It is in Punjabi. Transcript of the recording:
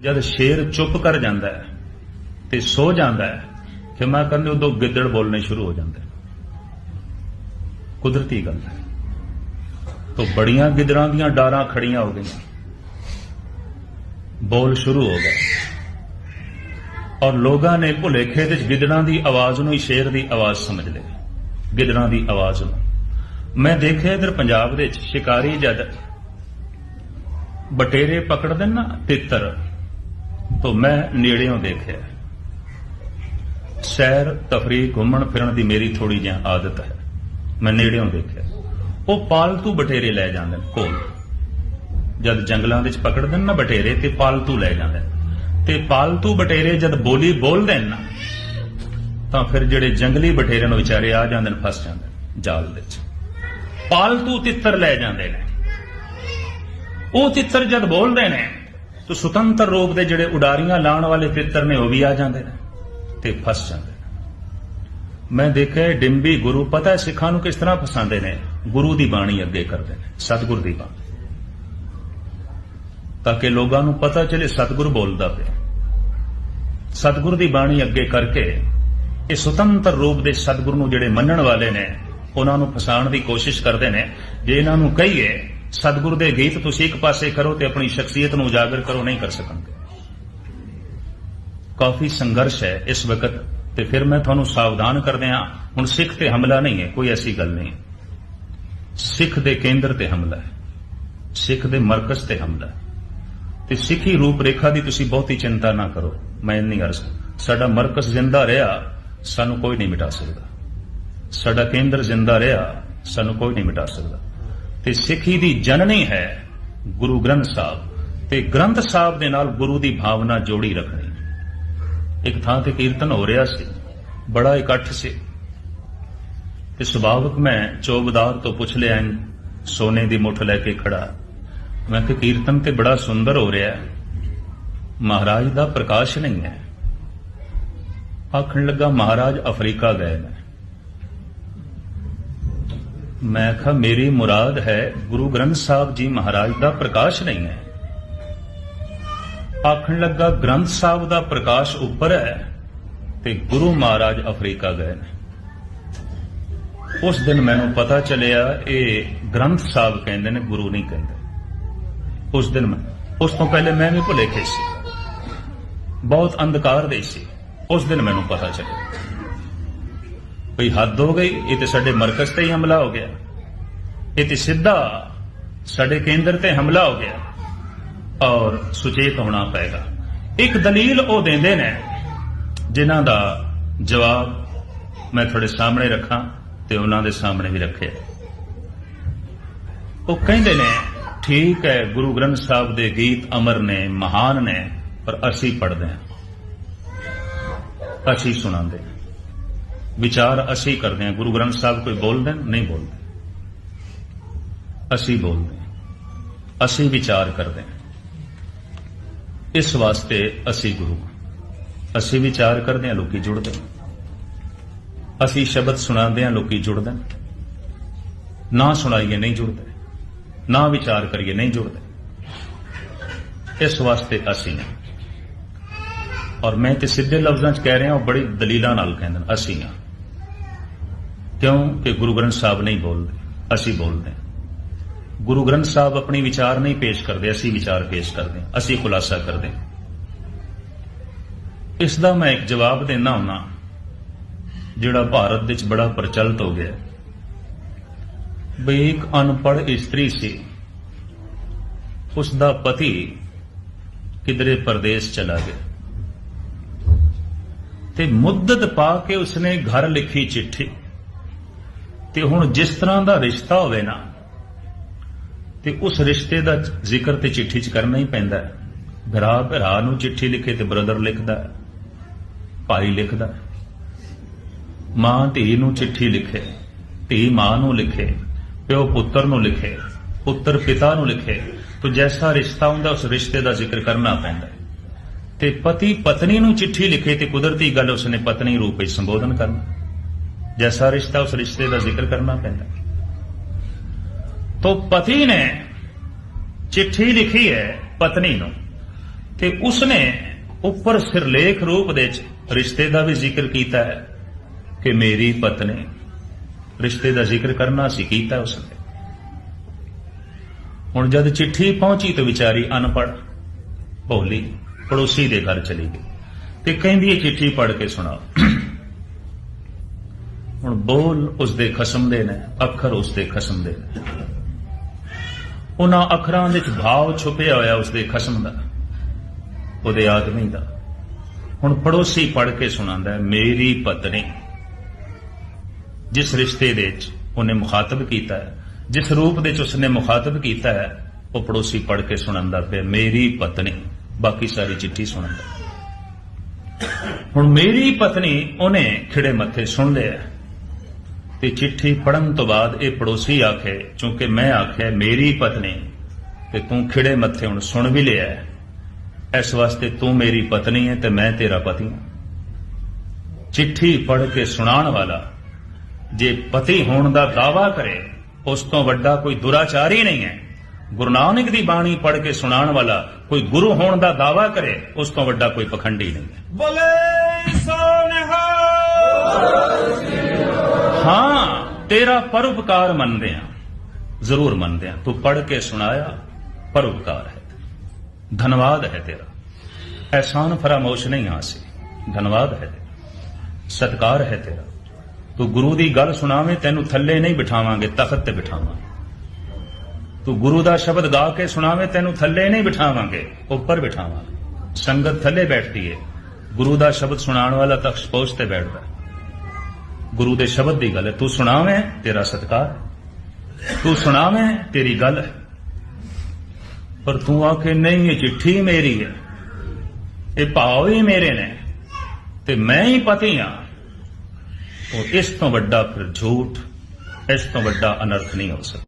ਜਦ ਸ਼ੇਰ ਚੁੱਪ ਕਰ ਜਾਂਦਾ ਹੈ ਤੇ ਸੋ ਜਾਂਦਾ ਹੈ ਖਿਮਾ ਕਰਨੇ ਉਦੋਂ ਗਿੱਦੜ ਬੋਲਣੇ ਸ਼ੁਰੂ ਹੋ ਜਾਂਦੇ ਕੁਦਰਤੀ ਗੱਲ ਹੈ। ਤੋਂ ਬੜੀਆਂ ਗਿੱਦੜਾਂ ਦੀਆਂ ਡਾਰਾਂ ਖੜੀਆਂ ਹੋ ਗਈਆਂ। ਬੋਲ ਸ਼ੁਰੂ ਹੋ ਗਏ। ਔਰ ਲੋਕਾਂ ਨੇ ਭੁਲੇਖੇ ਦੇ ਵਿੱਚ ਗਿੱਦੜਾਂ ਦੀ ਆਵਾਜ਼ ਨੂੰ ਹੀ ਸ਼ੇਰ ਦੀ ਆਵਾਜ਼ ਸਮਝ ਲਿਆ ਗਿੱਦੜਾਂ ਦੀ ਆਵਾਜ਼ ਨੂੰ। ਮੈਂ ਦੇਖਿਆ ਇਧਰ ਪੰਜਾਬ ਦੇ ਵਿੱਚ ਸ਼ਿਕਾਰੀ ਜਦ ਬਟੇਰੇ ਪਕੜਦੇ ਨੇ ਨਾ ਤਿੱਤਰ। ਤੋਂ ਮੈਂ ਨੇੜਿਓਂ ਦੇਖਿਆ। ਸੈਰ ਤਫਰੀਹ ਘੁੰਮਣ ਫਿਰਨ ਦੀ ਮੇਰੀ ਥੋੜੀ ਜਿਹੀ ਆਦਤ ਹੈ। ਮੈਂ ਨੇੜਿਓਂ ਦੇਖਿਆ। ਉਹ ਪਾਲਤੂ ਬਟੇਰੇ ਲੈ ਜਾਂਦੇ ਨੇ ਕੋਲ। ਜਦ ਜੰਗਲਾਂ ਵਿੱਚ ਪਕੜਦੇ ਨੇ ਨਾ ਬਟੇਰੇ, ਤੇ ਪਾਲਤੂ ਲੈ ਜਾਂਦੇ ਨੇ। ਤੇ ਪਾਲਤੂ ਬਟੇਰੇ ਜਦ ਬੋਲੀ ਬੋਲਦੇ ਨੇ ਨਾ, ਤਾਂ ਫਿਰ ਜਿਹੜੇ ਜੰਗਲੀ ਬਟੇਰੇ ਨੂੰ ਵਿਚਾਰੇ ਆ ਜਾਂਦੇ ਨੇ, ਫਸ ਜਾਂਦੇ ਨੇ ਜਾਲ ਵਿੱਚ। ਪਾਲਤੂ ਤਿੱਤਰ ਲੈ ਜਾਂਦੇ ਨੇ। ਉਹ ਤਿੱਤਰ ਜਦ ਬੋਲਦੇ ਨੇ ਤਾਂ ਸੁਤੰਤਰ ਰੂਪ ਦੇ ਜਿਹੜੇ ਉਡਾਰੀਆਂ ਲਾਉਣ ਵਾਲੇ ਤਿੱਤਰ ਨੇ ਉਹ ਵੀ ਆ ਜਾਂਦੇ ਨੇ ਤੇ ਫਸ ਜਾਂਦੇ ਨੇ। ਮੈਂ ਦੇਖਿਆ ਡਿੰਬੀ ਗੁਰੂ, ਪਤਾ ਹੈ ਸਿੱਖਾਂ ਨੂੰ ਕਿਸ ਤਰ੍ਹਾਂ ਫਸਾਉਂਦੇ ਨੇ? ਗੁਰੂ ਦੀ ਬਾਣੀ ਅੱਗੇ ਕਰਦੇ ਨੇ, ਸਤਿਗੁਰ ਦੀ ਬਾਣੀ। ਤਾਂ ਕਿ ਲੋਕਾਂ ਨੂੰ ਪਤਾ ਚਲੇ ਸਤਿਗੁਰ ਬੋਲਦਾ ਪਿਆ। ਸਤਿਗੁਰ ਦੀ ਬਾਣੀ ਅੱਗੇ ਕਰਕੇ ਇਹ ਸੁਤੰਤਰ ਰੂਪ ਦੇ ਸਤਿਗੁਰ ਨੂੰ ਜਿਹੜੇ ਮੰਨਣ ਵਾਲੇ ਨੇ, ਉਹਨਾਂ ਨੂੰ ਫਸਾਉਣ ਦੀ ਕੋਸ਼ਿਸ਼ ਕਰਦੇ ਨੇ। ਜੇ ਇਹਨਾਂ ਨੂੰ ਕਹੀਏ ਸਤਿਗੁਰੂ ਦੇ ਗੀਤ ਤੁਸੀਂ ਇੱਕ ਪਾਸੇ ਕਰੋ ਤੇ ਆਪਣੀ ਸ਼ਖਸੀਅਤ ਨੂੰ ਉਜਾਗਰ ਕਰੋ, ਨਹੀਂ ਕਰ ਸਕਣਗੇ ਕਾਫੀ ਸੰਘਰਸ਼ ਹੈ ਇਸ ਵਕਤ ਤੇ ਫਿਰ ਮੈਂ ਤੁਹਾਨੂੰ ਸਾਵਧਾਨ ਕਰਦੇ ਹਾਂ। ਹੁਣ ਸਿੱਖ ਤੇ ਹਮਲਾ ਨਹੀਂ ਹੈ, ਕੋਈ ਐਸੀ ਗੱਲ ਨਹੀਂ ਸਿੱਖ ਦੇ ਕੇਂਦਰ ਤੇ ਹਮਲਾ ਹੈ। ਸਿੱਖ ਦੇ ਮਰਕਜ਼ ਤੇ ਹਮਲਾ ਹੈ। ਤੇ ਸਿੱਖੀ ਰੂਪ ਰੇਖਾ ਦੀ ਤੁਸੀਂ ਬਹੁਤੀ ਚਿੰਤਾ ਨਾ ਕਰੋ, ਮੈਂ ਨਹੀਂ ਅਰਜ਼ ਸਾਡਾ ਮਰਕਜ਼ ਜ਼ਿੰਦਾ ਰਿਹਾ, ਸਾਨੂੰ ਕੋਈ ਨਹੀਂ ਮਿਟਾ ਸਕਦਾ। ਸਾਡਾ ਕੇਂਦਰ ਜ਼ਿੰਦਾ ਰਿਹਾ, ਸਾਨੂੰ ਕੋਈ ਨਹੀਂ ਮਿਟਾ ਸਕਦਾ। ਤੇ ਸਿੱਖੀ ਦੀ ਜਨਨੀ ਹੈ ਗੁਰੂ ਗ੍ਰੰਥ ਸਾਹਿਬ ਤੇ ਗ੍ਰੰਥ ਸਾਹਿਬ ਦੇ ਨਾਲ ਗੁਰੂ ਦੀ ਭਾਵਨਾ ਜੋੜੀ ਰੱਖਣੀ। ਇੱਕ ਥਾਂ ਤੇ ਕੀਰਤਨ ਹੋ ਰਿਹਾ ਸੀ, ਬੜਾ ਇਕੱਠ ਸੀ। ਤੇ ਸੁਭਾਵਕ ਮੈਂ ਚੌਬਦਾਰ ਤੋਂ ਪੁੱਛ ਲਿਆ ਸੋਨੇ ਦੀ ਮੁੱਠ ਲੈ ਕੇ ਖੜਾ। ਮੈਂ ਕਿ ਕੀਰਤਨ ਤੇ ਬੜਾ ਸੁੰਦਰ ਹੋ ਰਿਹਾ। ਮਹਾਰਾਜ ਦਾ ਪ੍ਰਕਾਸ਼ ਨਹੀਂ ਹੈ। ਆਖਣ ਲੱਗਾ, ਮਹਾਰਾਜ ਅਫਰੀਕਾ ਗਏ ਨੇ। ਮੈਂ ਕਿਹਾ, ਮੇਰੀ ਮੁਰਾਦ ਹੈ, ਗੁਰੂ ਗ੍ਰੰਥ ਸਾਹਿਬ ਜੀ ਮਹਾਰਾਜ ਦਾ ਪ੍ਰਕਾਸ਼ ਨਹੀਂ ਹੈ। ਆਖਣ ਲੱਗਾ, ਗ੍ਰੰਥ ਸਾਹਿਬ ਦਾ ਪ੍ਰਕਾਸ਼ ਉੱਪਰ ਹੈ ਤੇ ਗੁਰੂ ਮਹਾਰਾਜ ਅਫਰੀਕਾ ਗਏ ਨੇ। ਉਸ ਦਿਨ ਮੈਨੂੰ ਪਤਾ ਚੱਲਿਆ, ਇਹ ਗ੍ਰੰਥ ਸਾਹਿਬ ਕਹਿੰਦੇ ਨੇ, ਗੁਰੂ ਨਹੀਂ ਕਹਿੰਦੇ। ਉਸ ਦਿਨ ਮੈਂ, ਉਸ ਤੋਂ ਪਹਿਲੇ ਮੈਂ ਵੀ ਭੁਲੇਖੇ ਸੀ। ਬਹੁਤ ਅੰਧਕਾਰ ਦੇ ਸੀ। ਉਸ ਦਿਨ ਮੈਨੂੰ ਪਤਾ ਚੱਲਿਆ। ਭਈ ਹੱਦ ਹੋ ਗਈ, ਇਹ ਤੇ ਸਾਡੇ ਮਰਕਜ਼ ਤੇ ਹੀ ਹਮਲਾ ਹੋ ਗਿਆ। ਇਹ ਤੇ ਸਿੱਧਾ ਸਾਡੇ ਕੇਂਦਰ ਤੇ ਹਮਲਾ ਹੋ ਗਿਆ ਔਰ ਸੁਚੇਤ ਹੋਣਾ ਪਏਗਾ। ਇੱਕ ਦਲੀਲ ਉਹ ਦਿੰਦੇ ਨੇ ਜਿਨ੍ਹਾਂ ਦਾ ਜਵਾਬ ਮੈਂ ਤੁਹਾਡੇ ਸਾਹਮਣੇ ਰੱਖਾਂ ਤੇ ਉਹਨਾਂ ਦੇ ਸਾਹਮਣੇ ਵੀ ਰੱਖਿਆ ਉਹ ਕਹਿੰਦੇ ਨੇ, ਠੀਕ ਹੈ, ਗੁਰੂ ਗ੍ਰੰਥ ਸਾਹਿਬ ਦੇ ਗੀਤ ਅਮਰ ਨੇ, ਮਹਾਨ ਨੇ, ਪਰ ਅਸੀਂ ਪੜਦੇ ਹਾਂ। ਅਸੀਂ ਸੁਣਾਉਂਦੇ ਹਾਂ। ਵਿਚਾਰ ਅਸੀਂ ਕਰਦੇ ਹਾਂ। ਗੁਰੂ ਗ੍ਰੰਥ ਸਾਹਿਬ ਕੋਈ ਬੋਲਦੇ ਨਹੀਂ ਬੋਲਦੇ। ਅਸੀਂ ਬੋਲਦੇ ਹਾਂ। ਅਸੀਂ ਵਿਚਾਰ ਕਰਦੇ ਹਾਂ। ਇਸ ਵਾਸਤੇ ਅਸੀਂ ਗੁਰੂ ਹਾਂ। ਅਸੀਂ ਵਿਚਾਰ ਕਰਦੇ ਹਾਂ, ਲੋਕੀ ਜੁੜਦੇ ਅਸੀਂ ਸ਼ਬਦ ਸੁਣਾਉਂਦੇ ਹਾਂ, ਲੋਕੀ ਜੁੜਦੇ ਨਾ। ਸੁਣਾਈਏ ਨਹੀਂ ਜੁੜਦੇ। ਨਾ ਵਿਚਾਰ ਕਰੀਏ ਨਹੀਂ ਜੁੜਦੇ। ਇਸ ਵਾਸਤੇ ਅਸੀਂ ਹਾਂ। ਔਰ ਮੈਂ ਤੇ ਸਿੱਧੇ ਲਫ਼ਜ਼ਾਂ 'ਚ ਕਹਿ ਰਿਹਾ ਹਾਂ ਬੜੀ ਦਲੀਲਾਂ ਨਾਲ ਕਹਿੰਦੇ ਅਸੀਂ ਹਾਂ। ਕਿਉਂ ਕਿ ਗੁਰੂ ਗ੍ਰੰਥ ਸਾਹਿਬ ਨਹੀਂ ਬੋਲਦੇ? ਅਸੀਂ ਬੋਲਦੇ ਗੁਰੂ ਗ੍ਰੰਥ ਸਾਹਿਬ ਆਪਣੀ ਵਿਚਾਰ ਨਹੀਂ ਪੇਸ਼ ਕਰਦੇ, ਅਸੀਂ ਵਿਚਾਰ ਪੇਸ਼ ਕਰਦੇ ਅਸੀਂ ਖੁਲਾਸਾ ਕਰਦੇ ਹਾਂ। ਇਸ ਦਾ ਮੈਂ ਇੱਕ ਜਵਾਬ ਦੇਣਾ ਹੁਣਾ ਜਿਹੜਾ ਭਾਰਤ ਵਿੱਚ ਬੜਾ ਪ੍ਰਚਲਿਤ ਹੋ ਗਿਆ। ਬਈ ਇੱਕ ਅਨਪੜ੍ਹ ਇਸਤਰੀ ਸੀ। ਉਸ ਦਾ ਪਤੀ ਕਿਧਰੇ ਪਰਦੇਸ ਚਲਾ ਗਿਆ। ਤੇ ਮੁੱਦਤ ਪਾ ਕੇ ਉਸਨੇ ਘਰ ਲਿਖੀ ਚਿੱਠੀ। ਤੇ ਹੁਣ ਜਿਸ ਤਰ੍ਹਾਂ ਦਾ ਰਿਸ਼ਤਾ ਹੋਵੇ ਨਾ, ਤੇ ਉਸ ਰਿਸ਼ਤੇ ਦਾ ਜ਼ਿਕਰ ਤੇ ਚਿੱਠੀ 'ਚ ਕਰਨਾ ਹੀ ਪੈਂਦਾ ਹੈ। ਭਰਾ ਭਰਾ ਨੂੰ ਚਿੱਠੀ ਲਿਖੇ ਤੇ ਬ੍ਰਦਰ ਲਿਖਦਾ ਭਾਈ ਲਿਖਦਾ ਮਾਂ ਧੀ ਨੂੰ ਚਿੱਠੀ ਲਿਖੇ, ਧੀ ਮਾਂ ਨੂੰ ਲਿਖੇ, ਪਿਓ ਪੁੱਤਰ ਨੂੰ ਲਿਖੇ, ਪੁੱਤਰ ਪਿਤਾ ਨੂੰ ਲਿਖੇ, ਤੋ ਜੈਸਾ ਰਿਸ਼ਤਾ ਹੁੰਦਾ ਉਸ ਰਿਸ਼ਤੇ ਦਾ ਜ਼ਿਕਰ ਕਰਨਾ ਪੈਂਦਾ ਤੇ ਪਤੀ ਪਤਨੀ ਨੂੰ ਚਿੱਠੀ ਲਿਖੇ ਤੇ ਕੁਦਰਤੀ ਗੱਲ ਉਸਨੇ ਪਤਨੀ ਰੂਪ ਵਿੱਚ ਸੰਬੋਧਨ ਕਰਨਾ। ਜੈਸਾ ਰਿਸ਼ਤਾ ਉਸ ਰਿਸ਼ਤੇ ਦਾ ਜ਼ਿਕਰ ਕਰਨਾ ਪੈਂਦਾ ਹੈ। ਤੋ ਪਤੀ ਚਿੱਠੀ ਲਿਖੀ ਹੈ ਪਤਨੀ ਨੂੰ ਤੇ ਉਸਨੇ ਉੱਪਰ ਸਿਰਲੇਖ ਰੂਪ ਦੇ ਵਿੱਚ ਰਿਸ਼ਤੇ ਦਾ ਵੀ ਜ਼ਿਕਰ ਕੀਤਾ ਹੈ ਕਿ ਮੇਰੀ ਪਤਨੀ ਰਿਸ਼ਤੇ ਦਾ ਜ਼ਿਕਰ ਕਰਨਾ ਸੀ ਕੀਤਾ ਉਸਨੇ ਹੁਣ ਜਦ ਚਿੱਠੀ ਪਹੁੰਚੀ ਤਾਂ ਵਿਚਾਰੀ ਅਨਪੜ ਭੋਲੀ ਪੜੋਸੀ ਦੇ ਘਰ ਚਲੀ ਗਈ ਤੇ ਕਹਿੰਦੀ ਇਹ ਚਿੱਠੀ ਪੜ੍ਹ ਕੇ ਸੁਣਾਓ ਹੁਣ ਬੋਲ ਉਸ ਦੇ ਖਸਮ ਦੇ ਨੇ ਅੱਖਰ ਉਸ ਦੇ ਖਸਮ ਦੇ ਨੇ। ਉਹਨਾਂ ਅੱਖਰਾਂ ਵਿੱਚ ਭਾਵ ਛੁਪਿਆ ਹੋਇਆ ਉਸ ਦੇ ਖਸਮ ਦਾ ਉਹਦੇ ਆਦਮੀ ਦਾ। ਹੁਣ ਪੜੋਸੀ ਪੜ੍ਹ ਕੇ ਸੁਣਾਉਂਦਾ ਹੈ, ਮੇਰੀ ਪਤਨੀ। ਜਿਸ ਰਿਸ਼ਤੇ ਦੇ ਵਿੱਚ ਉਹਨੇ ਮੁਖਾਤਬ ਕੀਤਾ ਹੈ ਜਿਸ ਰੂਪ ਦੇ ਵਿੱਚ ਉਸਨੇ ਮੁਖਾਤਬ ਕੀਤਾ ਹੈ ਉਹ ਪੜੋਸੀ ਪੜ੍ਹ ਕੇ ਸੁਣਾਉਂਦਾ ਪਿਆ ਮੇਰੀ ਪਤਨੀ। ਬਾਕੀ ਸਾਰੀ ਚਿੱਠੀ ਸੁਣਾਉਂਦਾ। ਹੁਣ ਮੇਰੀ ਪਤਨੀ ਉਹਨੇ ਖਿੜੇ ਮੱਥੇ ਸੁਣ ਲਿਆ ਤੇ ਚਿੱਠੀ ਪੜਨ ਤੋਂ ਬਾਅਦ ਇਹ ਪੜੋਸੀ ਆਖੇ, ਚੂੰਕਿ ਮੈਂ ਆਖਿਆ, ਮੇਰੀ ਪਤਨੀ, ਤੇ ਤੂੰ ਖਿੜੇ ਮੱਥੇ ਹੁਣ ਸੁਣ ਵੀ ਲਿਆ ਇਸ ਵਾਸਤੇ ਤੂੰ ਮੇਰੀ ਪਤਨੀ ਹੈ ਤੇ ਮੈਂ ਤੇਰਾ ਪਤੀ ਹਾਂ। ਚਿੱਠੀ ਪੜ੍ਹ ਕੇ ਸੁਣਾਉਣ ਵਾਲਾ ਜੇ ਪਤੀ ਹੋਣ ਦਾ ਦਾਵਾ ਕਰੇ, ਉਸ ਤੋਂ ਵੱਡਾ ਕੋਈ ਦੁਰਾਚਾਰ ਹੀ ਨਹੀਂ ਹੈ। ਗੁਰੂ ਨਾਨਕ ਦੀ ਬਾਣੀ ਪੜ ਕੇ ਸੁਣਾਉਣ ਵਾਲਾ ਕੋਈ ਗੁਰੂ ਹੋਣ ਦਾ ਦਾਵਾ ਕਰੇ, ਉਸ ਤੋਂ ਵੱਡਾ ਕੋਈ ਪਖੰਡੀ ਨਹੀਂ ਹੈ। ਬੋਲੇ ਸੋਨਹਾ ਹਾਂ, ਤੇਰਾ ਪਰਉਪਕਾਰ ਮੰਨਦੇ ਆ ਜ਼ਰੂਰ ਮੰਨਦੇ ਆ ਤੂੰ ਪੜ੍ਹ ਕੇ ਸੁਣਾਇਆ, ਪਰਉਪਕਾਰ ਹੈ। ਧੰਨਵਾਦ ਹੈ ਤੇਰਾ। ਐਹਸਾਨ ਫਰਾਮੋਸ਼ ਨਹੀਂ ਆਸੀ ਧੰਨਵਾਦ ਹੈ ਤੇਰਾ। ਸਤਕਾਰ ਹੈ ਤੇਰਾ। ਤੂੰ ਗੁਰੂ ਦੀ ਗੱਲ ਸੁਣਾਵੇਂ, ਤੈਨੂੰ ਥੱਲੇ ਨਹੀਂ ਬਿਠਾਵਾਂਗੇ, ਤਖਤ ਤੇ ਬਿਠਾਵਾਂਗੇ। ਤੂੰ ਗੁਰੂ ਦਾ ਸ਼ਬਦ ਗਾ ਕੇ ਸੁਣਾਵੇਂ, ਤੈਨੂੰ ਥੱਲੇ ਨਹੀਂ ਬਿਠਾਵਾਂਗੇ, ਉੱਪਰ ਬਿਠਾਵਾਂਗੇ। ਸੰਗਤ ਥੱਲੇ ਬੈਠਦੀ ਏ। ਗੁਰੂ ਦਾ ਸ਼ਬਦ ਸੁਣਾਉਣ ਵਾਲਾ ਤਖਤ ਪੋਸ਼ ਤੇ ਬੈਠਦਾ। ਗੁਰੂ ਦੇ ਸ਼ਬਦ ਦੀ ਗੱਲ ਹੈ। ਤੂੰ ਸੁਣਾਵੇਂ, ਤੇਰਾ ਸਤਕਾਰ ਹੈ। ਤੂੰ ਸੁਣਾਵੇਂ, ਤੇਰੀ ਗੱਲ ਹੈ। ਪਰ ਤੂੰ ਆਖੇ ਨਹੀਂ, ਇਹ ਚਿੱਠੀ ਮੇਰੀ ਹੈ। ਇਹ ਭਾਵ ਹੀ ਮੇਰੇ ਨੇ। ਤੇ ਮੈਂ ਹੀ ਪਤੀ ਹਾਂ। ਉਹ ਇਸ ਤੋਂ ਵੱਡਾ ਫਿਰ ਝੂਠ, ਇਸ ਤੋਂ ਵੱਡਾ ਅਨਰਥ ਨਹੀਂ ਹੋ ਸਕਦਾ।